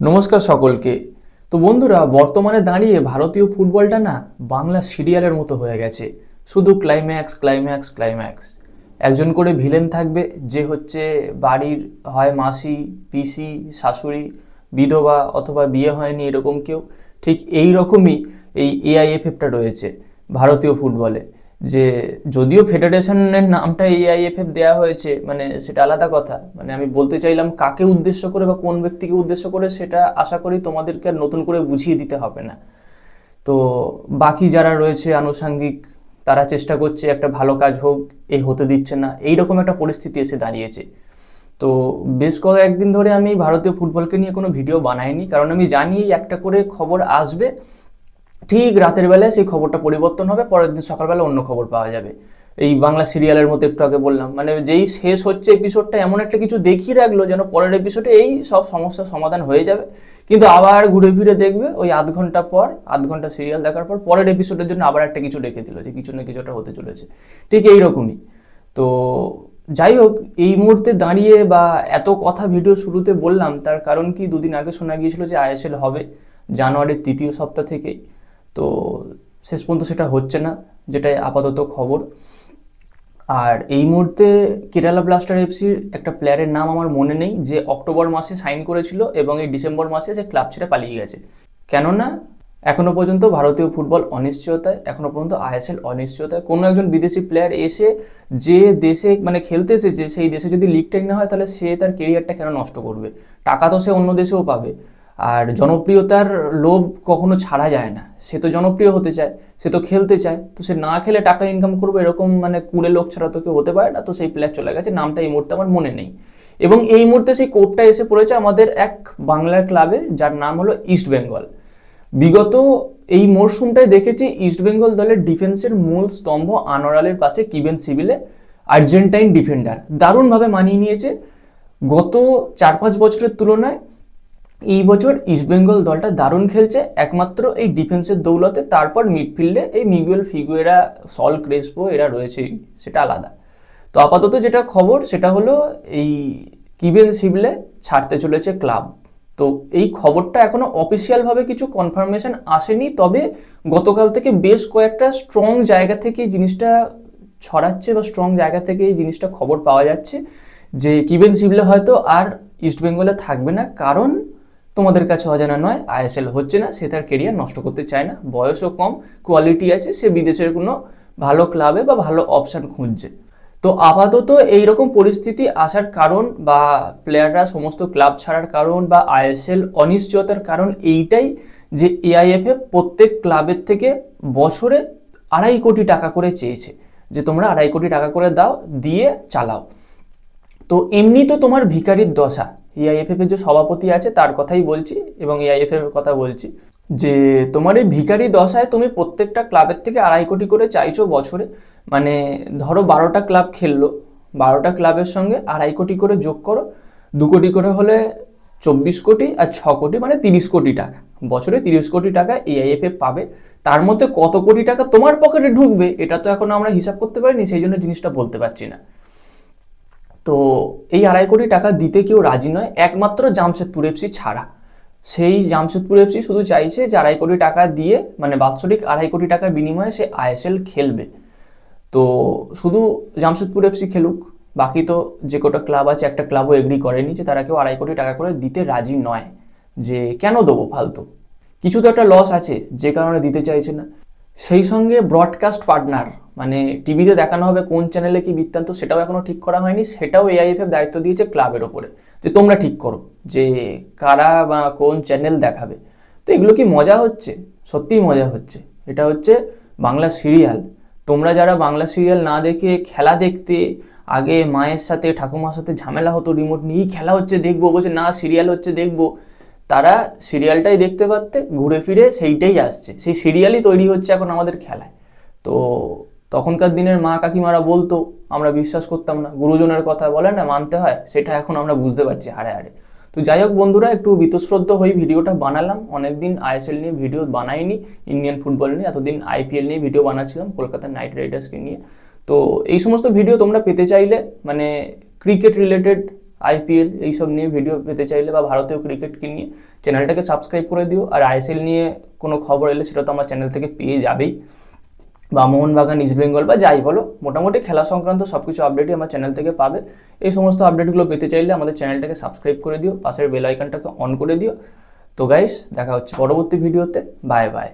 নমস্কার সকলকে। তো বন্ধুরা, বর্তমানে দাঁড়িয়ে ভারতীয় ফুটবলটা না বাংলা সিরিয়ালের মতো হয়ে গেছে। শুধু ক্লাইম্যাক্স ক্লাইম্যাক্স ক্লাইম্যাক্স একজন করে ভিলেন থাকবে, যে হচ্ছে বাড়ির হয় মাসি, পিসি, শাশুড়ি, বিধবা অথবা বিয়ে হয়নি এরকম কেউ। ঠিক এই রকমই এই এআইএফএফটা রয়েছে ভারতীয় ফুটবলে। যে যদিও ফেডারেশনের নামটা এআইএফএফ দেওয়া হয়েছে মানে সেটা আলাদা কথা। মানে আমি বলতে চাইলাম কাকে উদ্দেশ্য করে বা কোন ব্যক্তিকে উদ্দেশ্য করে সেটা আশা করি তোমাদেরকে আর নতুন করে বুঝিয়ে দিতে হবে না। তো বাকি যারা রয়েছে আনুষাঙ্গিক, তারা চেষ্টা করছে একটা ভালো কাজ হোক এই হতে দিচ্ছে না। এইরকম একটা পরিস্থিতি এসে দাঁড়িয়েছে। তো বেশ কয়েকদিন ধরে আমি ভারতীয় ফুটবলকে নিয়ে কোনো ভিডিও বানাইনি, কারণ আমি জানি একটা করে খবর আসবে ঠিক রাতের বেলায় সেই খবরটা পরিবর্তন হবে, পরের দিন সকালবেলা অন্য খবর পাওয়া যাবে। এই বাংলা সিরিয়ালের মতো একটু আগে বললাম মানে যেই শেষ হচ্ছে এপিসোডটা এমন একটা কিছু দেখিয়ে রাখল যেন পরের এপিসোডে এই সব সমস্যার সমাধান হয়ে যাবে। কিন্তু আবার ঘুরে ফিরে দেখবে, ওই আধ ঘণ্টা পর, আধ ঘণ্টা সিরিয়াল দেখার পর পরের এপিসোডের জন্য আবার একটা কিছু রেখে দিল যে কিছু না কিছু একটা হতে চলেছে। ঠিক এইরকমই। তো যাই হোক, এই মুহূর্তে দাঁড়িয়ে বা এত কথা ভিডিও শুরুতে বললাম, তার কারণ কি দুদিন আগে শোনা গিয়েছিল যে আইএসএল হবে, জানুয়ারির তৃতীয় সপ্তাহ থেকেই তো শেষ পর্যন্ত সেটা হচ্ছে না, যেটাই আপাতত খবর। আর এই মুহূর্তে কেরালা ব্লাস্টার এফসির একটা প্লেয়ারের নাম আমার মনে নেই, যে অক্টোবর মাসে সাইন করেছিল এবং এই ডিসেম্বর মাসে সে ক্লাব ছেড়ে পালিয়ে গেছে। কেননা, এখনও পর্যন্ত ভারতীয় ফুটবল অনিশ্চয়তায়, এখনও পর্যন্ত আইএসএল অনিশ্চয়তায়, কোনো একজন বিদেশি প্লেয়ার এসে যে দেশে মানে খেলতে এসেছে, সেই দেশে যদি লিগটাই না হয়, তাহলে সে তার কেরিয়ারটা কেন নষ্ট করবে? টাকা তো সে অন্য দেশেও পাবে। আর জনপ্রিয়তার লোভ কখনো ছাড়া যায় না। সে তো জনপ্রিয় হতে চায়, সে তো খেলতে চায়, তো সে না খেলে টাকা ইনকাম করবে এরকম মানে কুড়ে লোক ছাড়া তো কেউ হতে পারে না, তো সেই প্লেয়ার চলে গেছে। নামটা এই মুহূর্তে আমার মনে নেই। এবং এই মুহূর্তে সেই কোপটা এসে পড়েছে আমাদের এক বাংলার ক্লাবে যার নাম হলো ইস্ট বেঙ্গল বিগত এই মরশুমটায় দেখেছি ইস্টবেঙ্গল দলের ডিফেন্সের মূল স্তম্ভ আনোয়ারালের পাশে কিবেন সিভিলে আর্জেন্টাইন ডিফেন্ডার দারুণভাবে মানিয়ে নিয়েছে। গত চার পাঁচ বছরের তুলনায় এই বছর ইস্টবেঙ্গল দলটা দারুণ খেলছে। একমাত্র এই ডিফেন্সের দৌলতে, তারপর মিডফিল্ডে এই মিগুয়েল ফিগুয়েরা সল ক্রেসপো এরা রয়েছেই সেটা আলাদা। তো আপাতত যেটা খবর, সেটা হলো এই কিবেন সিবলে ছাড়তে চলেছে ক্লাব তো এই খবরটা এখনও অফিসিয়ালভাবে কিছু কনফার্মেশন আসেনি, তবে গতকাল থেকে বেশ কয়েকটা স্ট্রং জায়গা থেকে জিনিসটা ছড়াচ্ছে বা স্ট্রং জায়গা থেকে এই জিনিসটা খবর পাওয়া যাচ্ছে যে কিবেন সিবলে হয়তো আর ইস্টবেঙ্গলে থাকবে না। কারণ তোমাদের কাছে অজানা নয় আইএসএল হচ্ছে না, সে তার কেরিয়ার নষ্ট করতে চায় না, বয়সও কম কোয়ালিটি আছে, সে বিদেশের কোনো ভালো ক্লাবে বা ভালো অপশান খুঁজছে। তো আপাতত এইরকম পরিস্থিতি আসার কারণ বা প্লেয়াররা সমস্ত ক্লাব ছাড়ার কারণ বা আইএসএল অনিশ্চয়তার কারণ এইটাই যে এআইএফএ প্রত্যেক ক্লাবের থেকে বছরে আড়াই কোটি টাকা করে চেয়েছে, যে তোমরা আড়াই কোটি টাকা করে দাও, দিয়ে চালাও। তো এমনি তো তোমার ভিখারির দশা এআইএফএফ এর যে সভাপতি আছে, তার কথাই বলছি এবং এআইএফএফ এর কথা বলছি যে তোমার এই ভিখারি দশায় তুমি প্রত্যেকটা ক্লাবের থেকে আড়াই কোটি করে চাইছো বছরে। মানে ধরো বারোটা ক্লাব খেললো, বারোটা ক্লাবের সঙ্গে আড়াই কোটি করে যোগ করো, দু কোটি করে হলে চব্বিশ কোটি আর ছ কোটি মানে তিরিশ কোটি টাকা। বছরে তিরিশ কোটি টাকা এআইএফএফ পাবে, তার মধ্যে কত কোটি টাকা তোমার পকেটে ঢুকবে, এটা তো এখন আমরা হিসাব করতে পারিনি, সেই জন্য জিনিসটা বলতে পারছি না। তো এই আড়াই কোটি টাকা দিতে কেউ রাজি নয়। একমাত্র জামশেদপুর এফসি ছাড়া। সেই জামশেদপুর এফসি শুধু চাইছে যে আড়াই কোটি টাকা দিয়ে মানে বাৎসরিক আড়াই কোটি টাকার বিনিময়ে সে আইএসএল খেলবে। তো শুধু জামশেদপুর এফসি খেলুক, বাকি তো যে কটা ক্লাব আছে, একটা ক্লাবও এগ্রি করেনি যে তারা কেউ আড়াই কোটি টাকা করে দিতে রাজি নয়। যে কেন দেবো ফালতু? কিছু তো একটা লস আছে, যে কারণে দিতে চাইছে না। সেই সঙ্গে ব্রডকাস্ট পার্টনার মানে টিভিতে দেখানো হবে কোন চ্যানেলে কি বৃত্তান্ত সেটাও এখনও ঠিক করা হয়নি, সেটাও এআইএফএফ দায়িত্ব দিয়েছে ক্লাবের ওপরে, যে তোমরা ঠিক করো যে কারা বা কোন চ্যানেল দেখাবে। তো এগুলো কি মজা হচ্ছে? সত্যিই মজা হচ্ছে। এটা হচ্ছে বাংলা সিরিয়াল তোমরা যারা বাংলা সিরিয়াল না দেখে খেলা দেখতে, আগে মায়ের সাথে, ঠাকুমার সাথে ঝামেলা হতো রিমোট নিয়েই খেলা হচ্ছে, দেখব, বলছে না সিরিয়াল হচ্ছে, দেখব। তারা সিরিয়ালটাই দেখতে পারতে, ঘুরে ফিরে সেইটাই আসছে। সেই সিরিয়ালই তৈরি হচ্ছে এখন আমাদের খেলায়। তো তখনকার দিনের মা কাকিমারা বলতো, আমরা বিশ্বাস করতাম না। গুরুজনের কথা বলে না, মানতে হয়। সেটা এখন আমরা বুঝতে পারছি হারে হারে তো যাই হোক বন্ধুরা, একটু বীতশ্রদ্ধ হয়ে ভিডিওটা বানালাম। অনেকদিন আইএসএল নিয়ে ভিডিও বানাইনি, ইন্ডিয়ান ফুটবল নিয়ে। এতদিন আইপিএল নিয়ে ভিডিও বানাচ্ছিলাম, কলকাতা নাইট রাইডার্সকে নিয়ে। তো এই সমস্ত ভিডিও তোমরা পেতে চাইলে মানে ক্রিকেট রিলেটেড আইপিএল এইসব নিয়ে ভিডিও পেতে চাইলে বা ভারতীয় ক্রিকেটকে নিয়ে চ্যানেলটাকে সাবস্ক্রাইব করে দিও। আর আইএসএল নিয়ে কোনো খবর এলে সেটা তো আমার চ্যানেল থেকে পেয়ে যাবেই। বা মোহনবাগান ইস্ট বেঙ্গল বা যাই বলো, মোটামুটি খেলা সংক্রান্ত সব কিছু আপডেটই আমার চ্যানেল থেকে পাবে। এই সমস্ত আপডেটগুলো পেতে চাইলে আমাদের চ্যানেলটাকে সাবস্ক্রাইব করে দিও, পাশের বেল আইকনটাকে অন করে দিও। তো গাইস দেখা হচ্ছে পরবর্তী ভিডিওতে বাই বাই